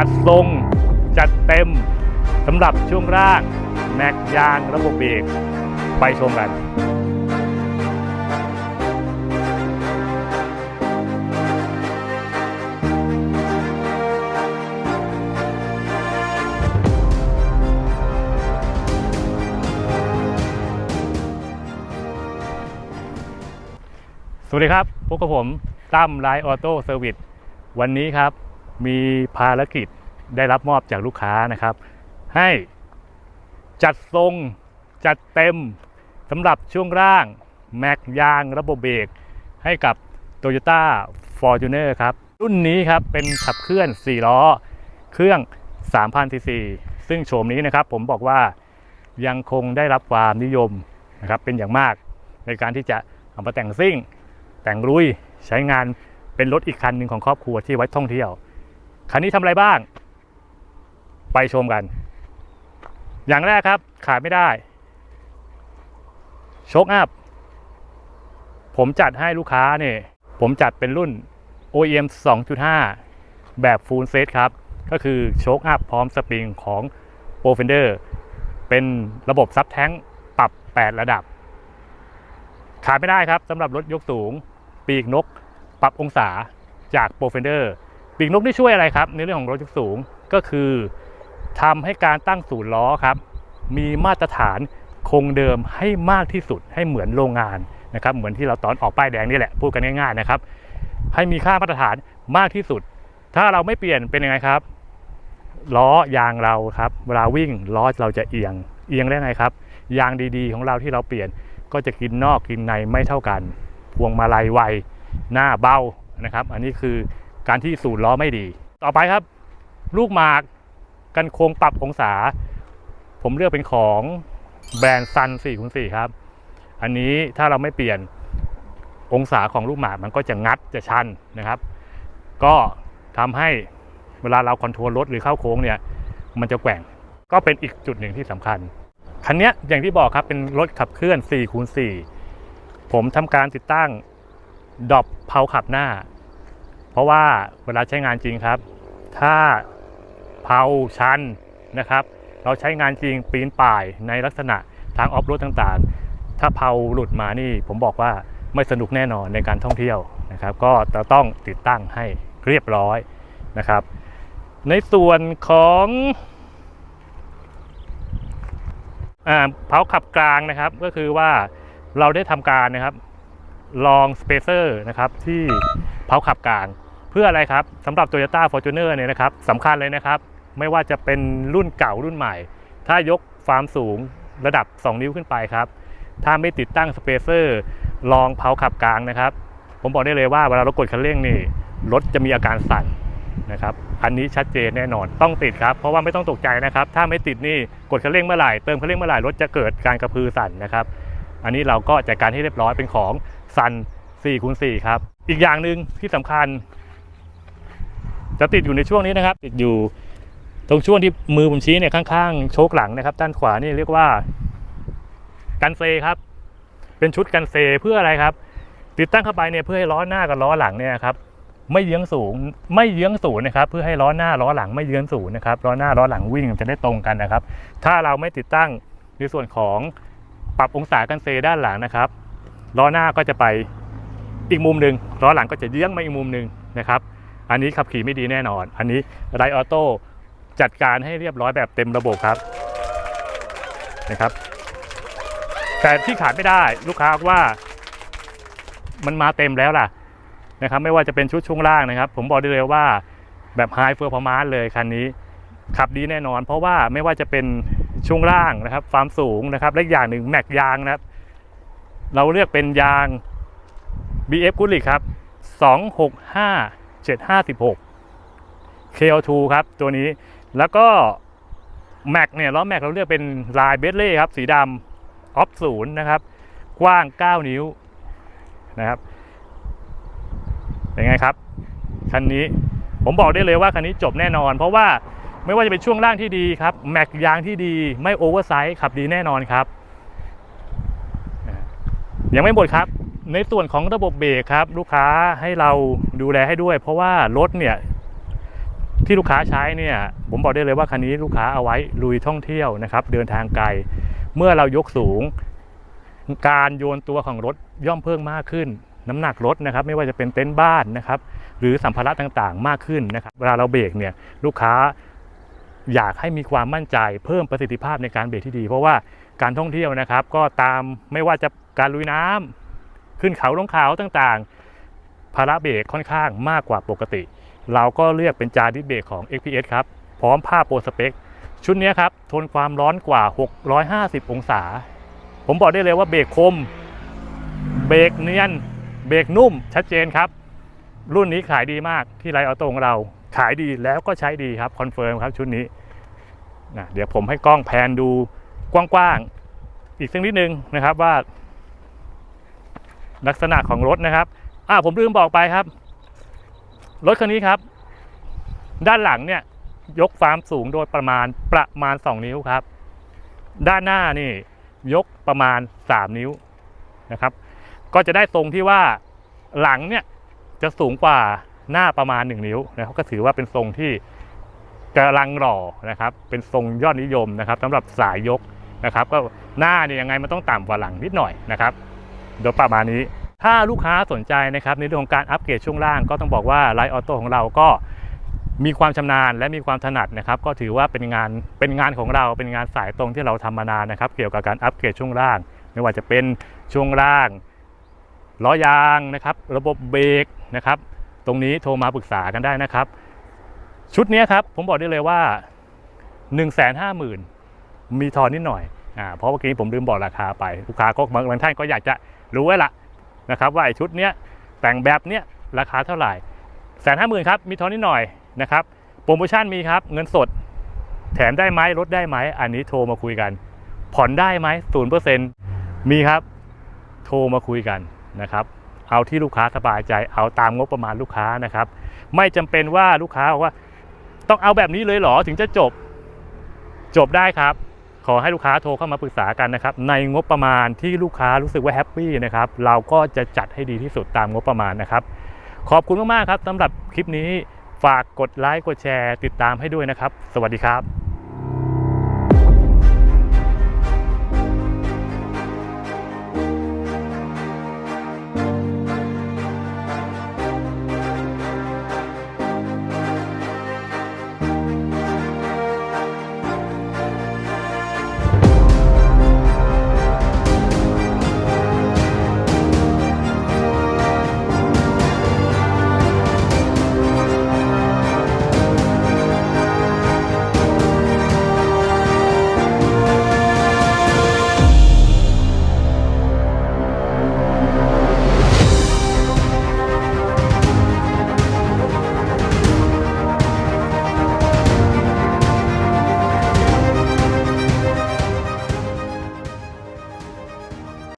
จัดทรง จัดเต็มสำหรับช่วงล่างแม็กยางระบบเบรกไปชมกันสวัสดีครับ พบกับผมตั้มไลน์ออโต้เซอร์วิสวันนี้ครับ มีภารกิจได้รับมอบจากลูกค้านะครับ ให้จัดทรงจัดเต็มสำหรับช่วงล่าง แม็กยางระบบเบรกให้กับ Toyota Fortuner ครับ รุ่นนี้ครับเป็นขับเคลื่อน 4 ล้อ เครื่อง 3,000 ซีซี ซึ่งโฉมนี้นะครับผมบอกว่ายังคงได้รับความนิยมนะครับเป็นอย่างมากในการที่จะเอามาแต่งซิ่ง แต่งลุยใช้งานเป็นรถอีกคันหนึ่งของครอบครัวที่ไว้ท่องเที่ยว คันนี้ทำอะไรบ้าง ไปชมกัน อย่างแรกครับขาดไม่ได้โชคอัพผมจัดให้ลูกค้าเนี่ยผมจัดเป็นรุ่น OEM 2.5 แบบฟูลเซตครับ ก็คือโชคอัพพร้อมสปริงของ p r o f e n d e r เป็นระบบซับแท้งปรับ 8 ระดับ ขาดไม่ได้ครับสำหรับรถยกสูง ปีกนก ปรับองศาจากโปรเฟนเดอร์ ปีกนกนี่ช่วยอะไรครับ ในเรื่องของรถยกสูงก็คือทำให้การตั้งศูนย์ล้อครับ มีมาตรฐานคงเดิมให้มากที่สุดให้เหมือนโรงงานนะครับ เหมือนที่เราตอนออกป้ายแดงนี่แหละพูดกันง่ายๆนะครับ ให้มีค่ามาตรฐานมากที่สุด ถ้าเราไม่เปลี่ยนเป็นยังไงครับล้อยางเราครับเวลาวิ่งล้อเราจะเอียง เอียงได้ไงครับ ยางดีๆ ของเราที่เราเปลี่ยนก็จะกินนอกกินในไม่เท่ากัน พวงมาลัยไวหน้าเบานะครับ อันนี้คือ การที่สูนล้อไม่ดี ต่อไปครับ ลูกหมากกันโค้งปรับองศา ผมเลือกเป็นของแบรนด์ซัน4คูณ4ครับ อันนี้ถ้าเราไม่เปลี่ยนองศาของลูกหมากมันก็จะงัดจะชันนะครับ ก็ทำให้เวลาเราคอนโทรลรถหรือเข้าโค้งเนี่ย มันจะแกว่งก็เป็นอีกจุดหนึ่งที่สำคัญ คันนี้อย่างที่บอกครับเป็นรถขับเคลื่อน4คูณ4ผมทำการติดตั้งดอปเพาขับหน้า ราะว่าเวลาใช้งานจริงครับ ถ้าเพาชันนะครับ เราใช้งานจริงปีนป่ายในลักษณะทางออฟโรดต่างๆ ถ้าเพาหลุดมานี่ ผมบอกว่าไม่สนุกแน่นอนในการท่องเที่ยวนะครับ ก็จะต้องติดตั้งให้เรียบร้อยนะครับ ในส่วนของเผาขับกลางนะครับ ก็คือว่าเราได้ทำการนะครับลองสเปเซอร์นะครับที่เผาขับกลาง เพื่ออะไรครับสำหรับ Toyota Fortuner เนี่ยนะครับสำคัญเลยนะครับ ไม่ว่าจะเป็นรุ่นเก่ารุ่นใหม่ ถ้ายกความสูงระดับ 2 นิ้วขึ้นไปครับ ถ้าไม่ติดตั้งสเปเซอร์ลองเผาขับกลางนะครับ ผมบอกได้เลยว่าเวลาเรากดคันเร่งนี่รถจะมีอาการสั่นนะครับ อันนี้ชัดเจนแน่นอนต้องติดครับ เพราะว่าไม่ต้องตกใจนะครับ ถ้าไม่ติดนี่กดคันเร่งเมื่อไหร่เติมคันเร่งเมื่อไหร่รถจะเกิดการกระพือสั่นนะครับ อันนี้เราก็จัดการให้เรียบร้อยเป็นของซัน4คูณ4ครับ อีกอย่างหนึ่งที่สำคัญ จะติดอยู่ในช่วงนี้นะครับ ติดอยู่ตรงช่วงที่มือผมชี้เนี่ยข้างๆโชคหลังนะครับ ด้านขวานี่เรียกว่า กันเซครับ เป็นชุดกันเซเพื่ออะไรครับ ติดตั้งเข้าไปเนี่ยเพื่อให้ล้อหน้ากับล้อหลังเนี่ยครับไม่เยื้องสูงไม่เยื้องศูนย์นะครับ เพื่อให้ล้อหน้าล้อหลังไม่เยื้องศูนย์นะครับล้อหน้าล้อหลังวิ่งจะได้ตรงกันนะครับ ถ้าเราไม่ติดตั้งในส่วนของปรับองศากันเซด้านหลังนะครับล้อหน้าก็จะไปอีกมุมหนึ่งล้อหลังก็จะเยื้องมาอีกมุมหนึ่งนะครับ อันนี้ขับขี่ไม่ดีแน่นอน อันนี้ไรออโต้จัดการให้เรียบร้อยแบบเต็มระบบครับนะครับแต่ที่ขาดไม่ได้ลูกค้าว่ามันมาเต็มแล้วล่ะนะครับ ไม่ว่าจะเป็นชุดช่วงล่างนะครับ ผมบอกได้เลยว่าแบบไฮเฟอร์พอร์มาเลยคันนี้ขับดีแน่นอน เพราะว่าไม่ว่าจะเป็นช่วงล่างนะครับความสูงนะครับ และอย่างหนึ่งแม็กยางนะครับ เราเลือกเป็นยาง BF g o o d r i c ครับ 265 756 KL2 ครับตัวนี้แล้วก็แม็กเนี่ยล้อแม็กเราเลือกเป็นลายเบสเล่ครับสีดำออฟศูนย์นะครับ กว้าง 9 นิ้วนะครับเป็นไงครับ คันนี้ผมบอกได้เลยว่าคันนี้จบแน่นอน เพราะว่าไม่ว่าจะเป็นช่วงล่างที่ดีครับแม็กยางที่ดีไม่โอเวอร์ไซส์ขับดีแน่นอนครับ ยังไม่หมดครับ ในส่วนของระบบเบรกครับ ลูกค้าให้เราดูแลให้ด้วย เพราะว่ารถเนี่ยที่ลูกค้าใช้เนี่ยผมบอกได้เลยว่าคันนี้ลูกค้าเอาไว้ลุยท่องเที่ยวนะครับ เดินทางไกล เมื่อเรายกสูง การโยนตัวของรถย่อมเพิ่มมากขึ้น น้ำหนักรถนะครับ ไม่ว่าจะเป็นเต็นท์บ้านนะครับ หรือสัมภาระต่างๆ มากขึ้นนะครับ เวลาเราเบรกเนี่ยลูกค้าอยากให้มีความมั่นใจ เพิ่มประสิทธิภาพในการเบรกที่ดี เพราะว่าการท่องเที่ยวนะครับ ก็ตามไม่ว่าจะการลุยน้ำ ขึ้นเขาลงเขาต่างๆ ภาระเบรกค่อนข้างมากกว่าปกติ เราก็เลือกเป็นจาดิสเบรกของ XPS ครับ พร้อมผ้าโปรสเปค ชุดนี้ครับ ทนความร้อนกว่า 650 องศา ผมบอกได้เลยว่าเบรกคม เบรกเนียน เบรกนุ่มชัดเจนครับ รุ่นนี้ขายดีมากที่ไรออโต้ของเรา ขายดีแล้วก็ใช้ดีครับคอนเฟิร์มครับชุดนี้นะเดี๋ยวผมให้กล้องแพนดูกว้างๆอีกสักนิดนึงนะครับว่า ลักษณะของรถนะครับอ่าผมลืมบอกไปครับ รถคันนี้ครับ ด้านหลังเนี่ยยกฟาร์มสูงโดยประมาณประมาณ 2 นิ้วครับ ด้านหน้านี่ยกประมาณ 3 นิ้วนะครับ ก็จะได้ทรงที่ว่าหลังเนี่ยจะสูงกว่าหน้าประมาณ 1 นิ้วนะครับก็ถือว่าเป็นทรงที่กำลังหล่อนะครับ เป็นทรงยอดนิยมนะครับสำหรับสายยกนะครับ ก็หน้าเนี่ยยังไงมันต้องต่ำกว่าหลังนิดหน่อยนะครับ โดยประมาณนี้ ถ้าลูกค้าสนใจนะครับในเรื่องของการอัปเกรดช่วงล่างก็ต้องบอกว่าไลท์ออโต้ของเราก็มีความชำนาญและมีความถนัดนะครับก็ถือว่าเป็นงานเป็นงานของเราเป็นงานสายตรงที่เราทำมานานนะครับ เกี่ยวกับการอัปเกรดช่วงล่าง ไม่ว่าจะเป็นช่วงล่างล้อยางนะครับ ระบบเบรกนะครับ ตรงนี้โทรมาปรึกษากันได้นะครับ ชุดนี้ครับผมบอกได้เลยว่า 1 5 0 0 0 0 มีทอนนิดหน่อย อ่าเพราะเมื่อกี้ผมลืมบอกราคาไปลูกค้าก็บางท่านก็อยากจะรู้ไว้ละนะครับว่าไอ้ชุดเนี้ยแต่งแบบเนี้ยราคาเท่าไหร่แสนห้าหมื่นครับมีทอนนิดหน่อยนะครับโปรโมชั่นมีครับเงินสด แถมได้ไหมลดได้ไหมอันนี้โทรมาคุยกัน ผ่อนได้ไหมศูนย์เปอร์เซ็นต์มีครับโทรมาคุยกันนะครับเอาที่ลูกค้าสบายใจเอาตามงบประมาณลูกค้านะครับ ไม่จำเป็นว่าลูกค้าบอกว่า ต้องเอาแบบนี้เลยเหรอถึงจะจบ จบได้ครับ ขอให้ลูกค้าโทรเข้ามาปรึกษากันนะครับ ในงบประมาณที่ลูกค้ารู้สึกว่าแฮปปี้นะครับ เราก็จะจัดให้ดีที่สุดตามงบประมาณนะครับ ขอบคุณมากๆครับสำหรับคลิปนี้ฝากกดไลค์กดแชร์ ติดตามให้ด้วยนะครับ สวัสดีครับ